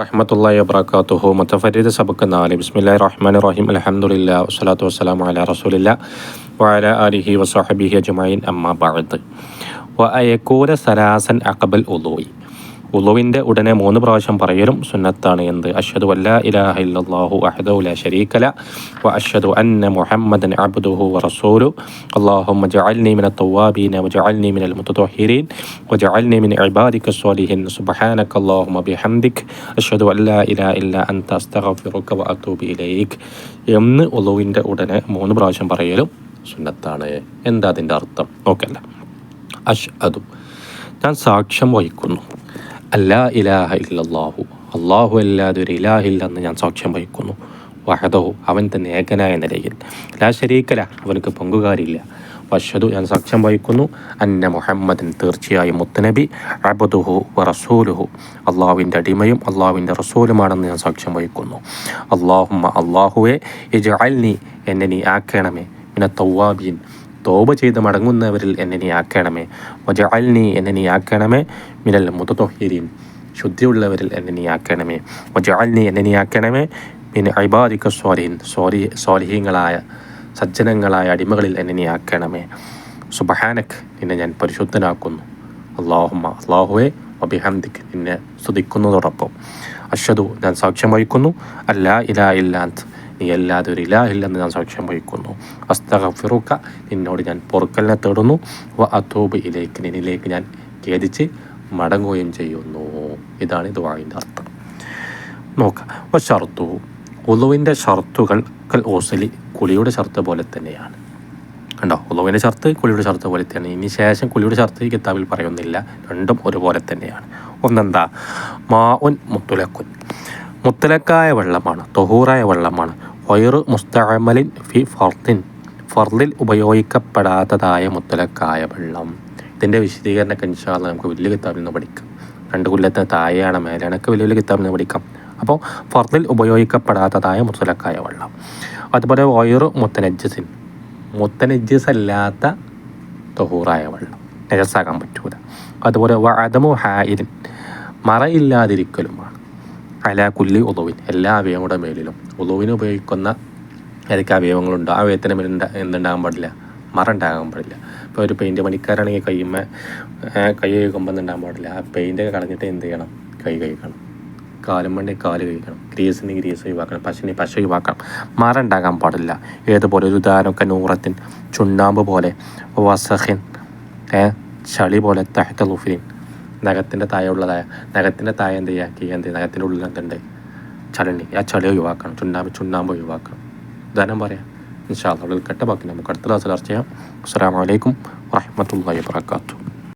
റഹ്മത്തുള്ളി വബർക്കാത്തുഹു മുത്തഫരീദ് സബക്ക് നാല്. ബിസ്മില്ലാ റഹ്മാൻ റഹീം. അലഹമുല്ല വസ്സലാത്തു വസ്സലാം അല റസൂലില്ല വാല അലിഹി വസ്വഹബിഹി അജുമൈൻ അമ്മാ ബഅദ്. വ അയക്കൂര സലാസൻ അഖബൽ ഉദൂയി. ഉളുവിന്റെ ഉടനെ മൂന്ന് പ്രാവശ്യം പറയലും സുന്നത്താണ് എന്ത്. അഷദു അല്ല ഇലാഹ ഇല്ലല്ലാഹു അഹദു ലാ ശരീകല വ അഷദു അന്ന മുഹമ്മദൻ അബ്ദുഹു റസൂലു. അല്ലാഹുമ്മ ജഅൽനി മിന തവ്വാബീന വ ജഅൽനി മിനൽ മുതതഹിരീൻ വ ജഅൽനി മിൻ ഇബാദിക സ്വാലിഹിൻ. സുബ്ഹാനക അല്ലാഹുമ്മ ബിഹംദിക്. അഷദു അല്ല ഇലാ ഇല്ല അൻ അസ്തഗ്ഫിറുക വ അതൂബു ഇലൈക്. എന്ന് ഉളുവിന്റെ ഉടനെ മൂന്ന് പ്രാവശ്യം പറയലും സുന്നത്താണ്. എന്താ അതിന്റെ അർത്ഥം? നോക്കല്ല. അഷ് അതു ഞാൻ സാക്ഷ്യം വഹിക്കുന്നു. അല്ലാ ഇലാഹ ഇല്ലല്ലാഹു. അള്ളാഹു അല്ലാതെ ഒരു ഇലാഹില്ലെന്ന് ഞാൻ സാക്ഷ്യം വഹിക്കുന്നു. വഹദഹു അവൻ തന്നെ ഏകനായ നിലയിൽ. ലാ ശരീക്കല അവനക്ക് പങ്കുകാരില്ല. വഷദു ഞാൻ സാക്ഷ്യം വഹിക്കുന്നു. അന്ന മുഹമ്മദൻ തീർച്ചയായും മുത്തനബി അബദുഹു റസൂലുഹു. അള്ളാഹുവിന്റെ അടിമയും അള്ളാഹുവിന്റെ റസൂലുമാണെന്ന് ഞാൻ സാക്ഷ്യം വഹിക്കുന്നു. അള്ളാഹുമ്മ അള്ളാഹുവെ നീ എന്നെ നീ ആക്കണമേ. പിന്നെ തൗവാബീൻ തോപ ചെയ്ത് മടങ്ങുന്നവരിൽ എന്നെ നീ ആക്കണമേ. വജഅൽനി എന്നെ നീ ആക്കണമേ. മിനൽ മുതതൊഹിരീൻ ശുദ്ധിയുള്ളവരിൽ എന്നെ നീ ആക്കണമേ. വജഅൽനി എന്നെ നീ ആക്കണമേ. മിൻ ഐബാദിക്ക സ്വാലിഹിൻ സ്വാലി സ്വാലിഹീങ്ങളായ സജ്ജനങ്ങളായ അടിമകളിൽ എന്നെ നീ ആക്കണമേ. സുബഹാനക് നിന്നെ ഞാൻ പരിശുദ്ധനാക്കുന്നു. അള്ളാഹുമ്മ അള്ളാഹുവെ അഭിഹന്ദിക്ക് നിന്നെ സ്തുതിക്കുന്നതോടൊപ്പം. അഷദു ഞാൻ സാക്ഷ്യം വഹിക്കുന്നു. അല്ലാ ഇലാ ഇല്ലാന്ത് നീ അല്ലാതെ ഒരു ഇലാഹില്ലെന്ന് ഞാൻ സാക്ഷ്യം വഹിക്കുന്നു. അസ്തഗഫിറുക്ക നിന്നോട് ഞാൻ പൊറുക്കലിനെ തേടുന്നു. വ അതോബ് ഇലേക്ക് നിന്നിലേക്ക് ഞാൻ ഖേദിച്ച് മടങ്ങുകയും ചെയ്യുന്നു. ഇതാണ് ഇത് വാങ്ങിന്റെ അർത്ഥം. നോക്കാം. അപ്പോൾ ഷർത്തു ഉളുവിന്റെ ഷർത്തുകൾ കൽ ഓസലി കുളിയുടെ ഷർത്ത് പോലെ തന്നെയാണ്. കണ്ടോ? ഉളുവിന്റെ ഷർത്ത് കുളിയുടെ ഷർത്ത് പോലെ തന്നെയാണ്. ഇനി ശേഷം കുളിയുടെ ഷർത്ത് കിതാബിൽ പറയുന്നില്ല. രണ്ടും ഒരുപോലെ തന്നെയാണ്. ഒന്നെന്താ? മാ ഉൻ മുത്തുലക്കുൻ. മുത്തലക്കായ വെള്ളമാണ് തൊഹൂറായ വെള്ളമാണ്. വയറു മുസ്തഅമലിൻ ഫി ഫർദിൻ ഫർദിൽ ഉപയോഗിക്കപ്പെടാത്തതായ മുത്തലക്കായ വെള്ളം. ഇതിന്റെ വിശദീകരണമൊക്കെ ഇൻഷാല്ല നമുക്ക് വലിയ കിതാബിൽ നിന്ന് പഠിക്കാം. രണ്ട് കൊല്ലത്തെ തായയാണ് മേലെയാണൊക്കെ വലിയ വലിയ കിതാബിൽ നിന്ന് പഠിക്കാം. അപ്പോൾ ഫർദിൽ ഉപയോഗിക്കപ്പെടാത്തതായ മുത്തലക്കായ വെള്ളം. അതുപോലെ വയറു മുത്തനജ്ജസിൻ. മുത്തനജ്ജസ് അല്ലാത്ത തൊഹൂറായ വെള്ളം. നജസ്സാക്കാൻ പറ്റൂല. അതുപോലെ വഅദമു ഹായിരിൻ മറയില്ലാതിരിക്കലുമാണ്. അല കുല്ലി ഉദവിൻ. എല്ലാ അവയവങ്ങളുടെ മേലിലും. ഉദവിന് ഉപയോഗിക്കുന്ന ഏതൊക്കെ അവയവങ്ങളുണ്ടോ? ആ അവയവത്തിന്റെ മേലിൽ എന്തുണ്ടാകാൻ പാടില്ല? മറ ഉണ്ടാകാൻ പാടില്ല. ഇപ്പോൾ ഒരു പെയിന്റ് പണിക്കാരാണെങ്കിൽ കയ്യുമ്മ കൈ കഴിക്കുമ്പോൾ എന്തുണ്ടാകാൻ പാടില്ല? ആ പെയിന്റൊക്കെ കളഞ്ഞിട്ട് എന്ത് ചെയ്യണം? കൈ കഴിക്കണം കാലും വേണ്ടി കാൽ കഴിക്കണം ഗ്രീസിന് ഗ്രീസ് ഒഴിവാക്കണം. പശുവിന് പശു ഒഴിവാക്കണം. മറ ഉണ്ടാകാൻ പാടില്ല. ഏതുപോലെ ഒരു ഉദാഹരണമൊക്കെ നൂറത്തിൻ ചുണ്ണാമ്പ് പോലെ വസഹിൻ ചളി പോലെ തഹത്ത ലുഫിൻ നഖത്തിന്റെ താഴെ ഉള്ളതായ നഖത്തിന്റെ താഴെ എന്ത് ചെയ്യുക എന്ത്? നഖത്തിന്റെ ഉള്ളിൽ എന്തുണ്ട് ചളണി ആ ചളി ഒഴിവാക്കണം. ചുണ്ണാമ്പ് ചുണ്ണാമ്പ് ഒഴിവാക്കണം. ഉദാഹരണം പറയാം. ഇൻഷാ അള്ളാഹ് കെട്ട ബാക്കി നമുക്ക് അടുത്ത ക്ലാസ്സിൽ ചർച്ച ചെയ്യാം. അസ്സാം വലൈക്കും വാഹമത്തല്ലാ വാത്തു